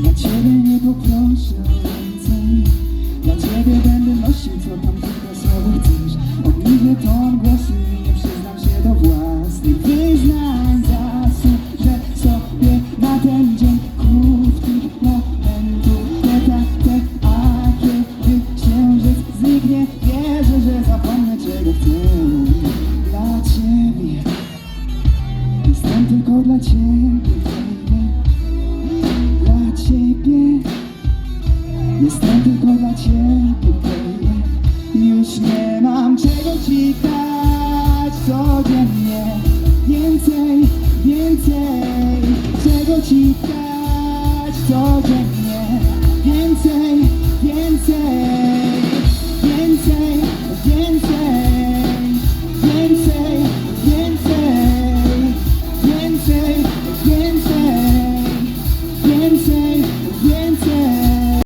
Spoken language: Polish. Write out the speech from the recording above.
Dla ciebie nie poproszę więcej. Dla ciebie będę nosił co tam tylko sobie chcesz. Obniżę ton głosu i nie przyznam się do własnych wyznań Zasłużę sobie na ten dzień krótkich momentów Te tak, te, a kiedy księżyc zniknie Wierzę, że zapomnę czego chcę. Dla ciebie. Jestem tylko dla ciebie, Już nie mam czego ci dać codziennie. Więcej, więcej Czego ci dać codziennie